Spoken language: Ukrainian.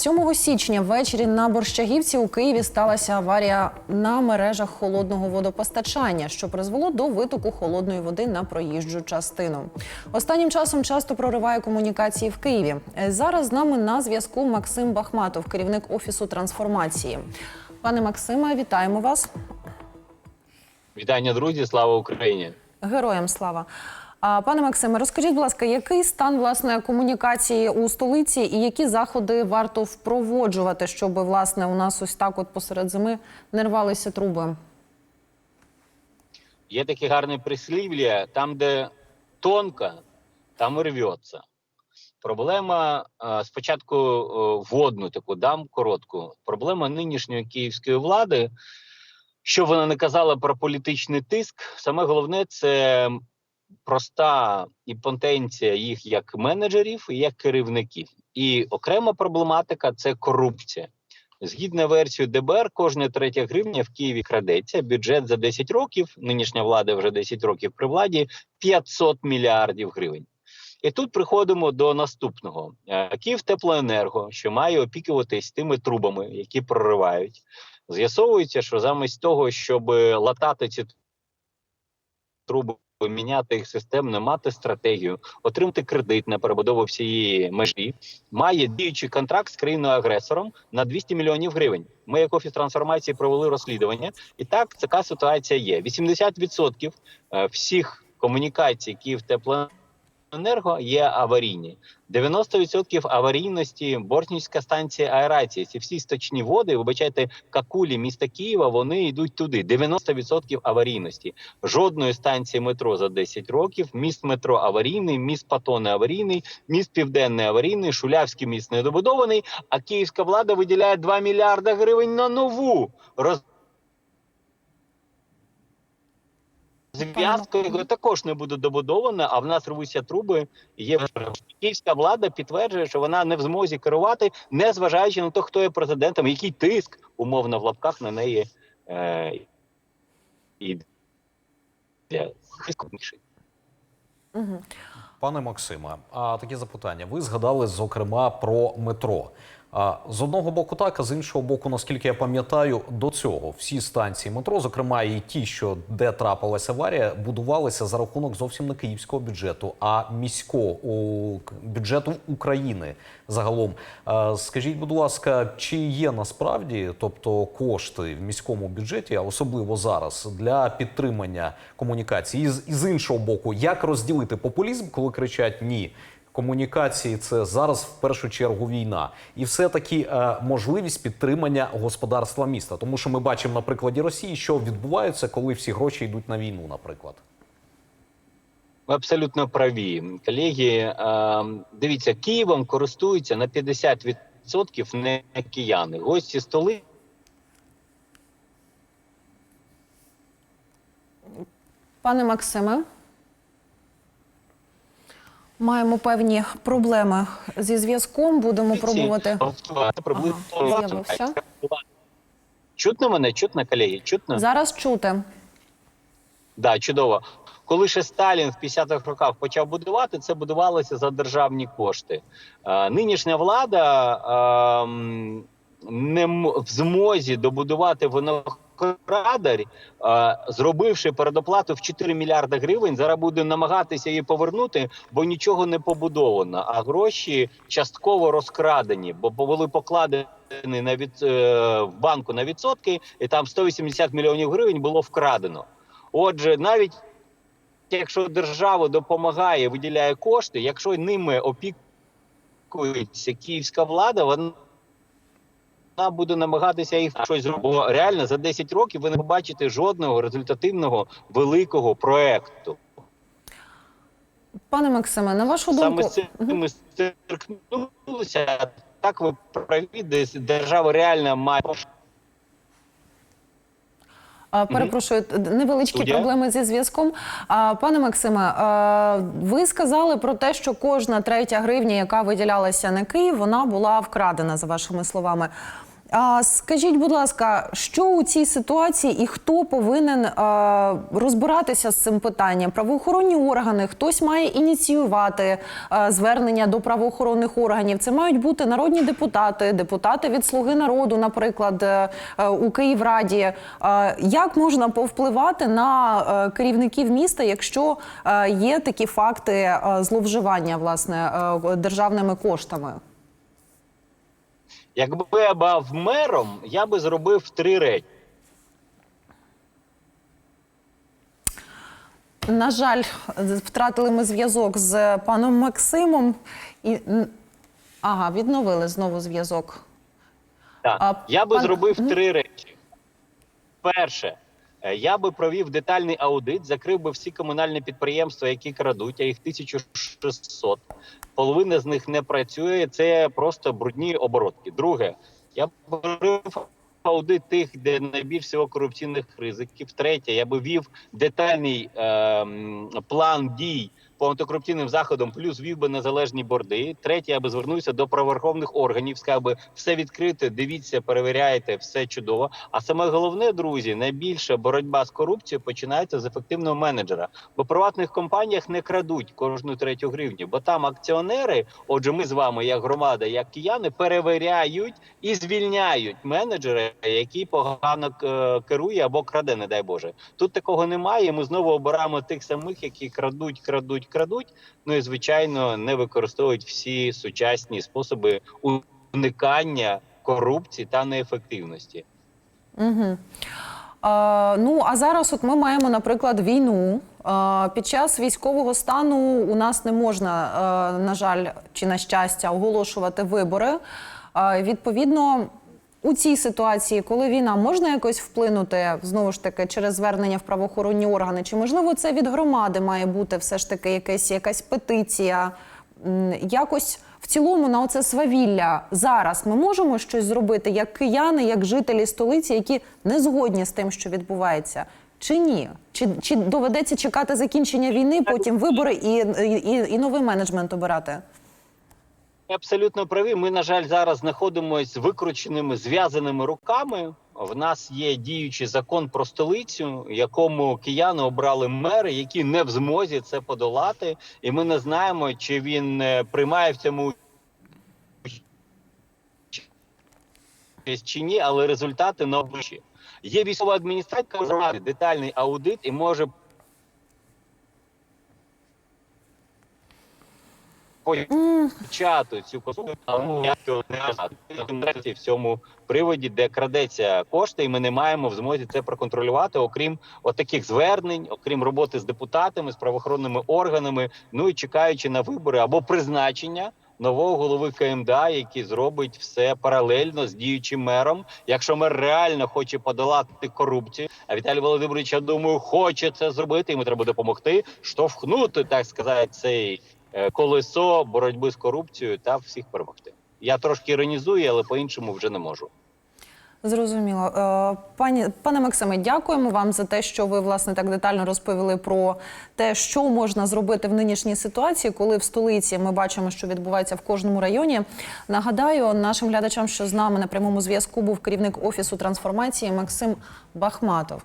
7 січня ввечері на Борщагівці у Києві сталася аварія на мережах холодного водопостачання, що призвело до витоку холодної води на проїжджу частину. Останнім часом часто прориває комунікації в Києві. Зараз з нами на зв'язку Максим Бахматов, керівник офісу трансформації. Пане Максиме, вітаємо вас. Вітання, друзі! Слава Україні! Героям слава. Пане Максиме, розкажіть, будь ласка, який стан власне комунікації у столиці і які заходи варто впроводжувати, щоб власне у нас ось так, от посеред зими, не рвалися труби? Є таке гарне прислів'я: там, де тонко, там і рветься. Проблема спочатку водну таку дам коротку. Проблема нинішньої київської влади, що вона не казала про політичний тиск. Саме головне це проста імпотенція їх як менеджерів і як керівників. І окрема проблематика це корупція. Згідно версією ДБР, кожна третя гривня в Києві крадеться. Бюджет за 10 років, нинішня влада вже 10 років при владі, 500 мільярдів гривень. І тут приходимо до наступного: Е, Київтеплоенерго, що має опікуватись тими трубами, які проривають. З'ясовується, що замість того, щоб латати ці труби, міняти їх системно, мати стратегію, отримати кредит на перебудову всієї межі, має діючий контракт з країною агресором на 200 мільйонів гривень. Ми, як офіс трансформації, провели розслідування, і так така ситуація є. 80% е, всіх комунікацій Київтеплоенерго Енерго є аварійні. 90% аварійності Бортнівська станція аерації. Ці всі сточні води, вибачайте, какулі міста Києва, вони йдуть туди. 90% аварійності. Жодної станції метро за 10 років. Міст метро аварійний, міст Патони аварійний, міст Південний аварійний, Шулявський міст недобудований. А київська влада виділяє 2 мільярда гривень на нову роз. Зв'язка його також не буде добудована, а в нас рвуться труби. Є київська влада підтверджує, що вона не в змозі керувати, не зважаючи на те, хто є президентом, який тиск умовно в лапках на неї е, іде. Угу. Пане Максиме, а таке запитання. Ви згадали зокрема про метро. З одного боку, так а з іншого боку, наскільки я пам'ятаю, до цього всі станції метро, зокрема і ті, що де трапилася аварія, будувалися за рахунок зовсім не київського бюджету, а міського бюджету України загалом. Скажіть, будь ласка, чи є насправді, тобто кошти в міському бюджеті, а особливо зараз, для підтримання комунікації? І з іншого боку, як розділити популізм, коли кричать ні? Комунікації це зараз в першу чергу війна, і все таки е, можливість підтримання господарства міста. Тому що ми бачимо на прикладі Росії, що відбувається, коли всі гроші йдуть на війну, наприклад. Ви абсолютно праві. Колеги, е, дивіться, Києвом користуються на 50% не кияни. Гості столи Пане Максиме. Маємо певні проблеми зі зв'язком. Будемо пробувати. Ага, з'явився. Чутно мене? Чутно, колеги? Чутно? Зараз чути. Да, чудово. Коли ще Сталін в 50-х роках почав будувати, це будувалося за державні кошти. Е, нинішня влада е, не в змозі добудувати виноградар, е, зробивши передоплату в 4 мільярди гривень, зараз буде намагатися її повернути, бо нічого не побудовано. А гроші частково розкрадені, бо були покладені на від, е, в банку на відсотки, і там 180 мільйонів гривень було вкрадено. Отже, навіть якщо держава допомагає, виділяє кошти, якщо ними опікується київська влада, вона вона буде намагатися їх щось зробити. Бо реально за 10 років ви не побачите жодного результативного великого проекту. Пане Максиме, на вашу Саме думку, з цим ми стикнулися. Так ви праві, десь держава реально має Перепрошую, невеличкі Студія? проблеми зі зв'язком. Пане Максиме, ви сказали про те, що кожна третя гривня, яка виділялася на Київ, вона була вкрадена, за вашими словами. А скажіть, будь ласка, що у цій ситуації і хто повинен е, розбиратися з цим питанням? Правоохоронні органи, хтось має ініціювати е, звернення до правоохоронних органів. Це мають бути народні депутати, депутати від Слуги народу, наприклад, е, е, у Київраді. Е, як можна повпливати на е, керівників міста, якщо е, є такі факти е, зловживання власне е, державними коштами? Якби я був мером, я би зробив три речі. На жаль, втратили ми зв'язок з паном Максимом і ага, відновили знову зв'язок. Так. А, я би пан- зробив три речі. Перше, я би провів детальний аудит, закрив би всі комунальні підприємства, які крадуть, а їх 1600. Половина з них не працює. Це просто брудні оборотки. Друге, я б провів аудит тих, де найбільш всього корупційних ризиків. Третє, я би вів детальний е план дій по антикорупційним заходам, плюс вів би незалежні борди. Третє, я звернувся до правоохоронних органів, сказав би все відкрите, дивіться, перевіряйте, все чудово. А саме головне, друзі, найбільша боротьба з корупцією починається з ефективного менеджера. Бо в приватних компаніях не крадуть кожну третю гривню, бо там акціонери, отже, ми з вами, як громада, як кияни, перевіряють і звільняють менеджера, який погано е, керує або краде, не дай Боже. Тут такого немає. Ми знову обираємо тих самих, які крадуть, крадуть, крадуть. Ну і звичайно не використовують всі сучасні способи уникання корупції та неефективності. Угу. А, ну а зараз, от ми маємо, наприклад, війну. Під час військового стану у нас не можна, на жаль, чи на щастя, оголошувати вибори. Відповідно. У цій ситуації, коли війна можна якось вплинути знову ж таки через звернення в правоохоронні органи, чи можливо це від громади має бути все ж таки якась, якась петиція? Якось в цілому на оце свавілля зараз ми можемо щось зробити як кияни, як жителі столиці, які не згодні з тим, що відбувається, чи ні? Чи, чи доведеться чекати закінчення війни, потім вибори і, і, і новий менеджмент обирати? Абсолютно праві. Ми, на жаль, зараз знаходимося з викрученими зв'язаними руками. В нас є діючий закон про столицю, якому кияни обрали мери, які не в змозі це подолати, і ми не знаємо, чи він е, приймає в цьому чи ні, але результати на обличчі. Є військова адміністрація, яка детальний аудит і може почати цю косу, але я цього не в цьому приводі, де крадеться кошти, і ми не маємо в змозі це проконтролювати, окрім отаких звернень, окрім роботи з депутатами, з правоохоронними органами, ну і чекаючи на вибори або призначення. Нового голови КМДА, який зробить все паралельно з діючим мером. Якщо мер реально хоче подолати корупцію, а Віталій Володимирович, я думаю, хоче це зробити. Йому треба допомогти штовхнути, так сказати, цей колесо боротьби з корупцією та всіх перемогти. Я трошки іронізую, але по-іншому вже не можу. Зрозуміло. Е, Пані пане Максиме, дякуємо вам за те, що ви власне так детально розповіли про те, що можна зробити в нинішній ситуації, коли в столиці ми бачимо, що відбувається в кожному районі. Нагадаю нашим глядачам, що з нами на прямому зв'язку був керівник офісу трансформації Максим Бахматов.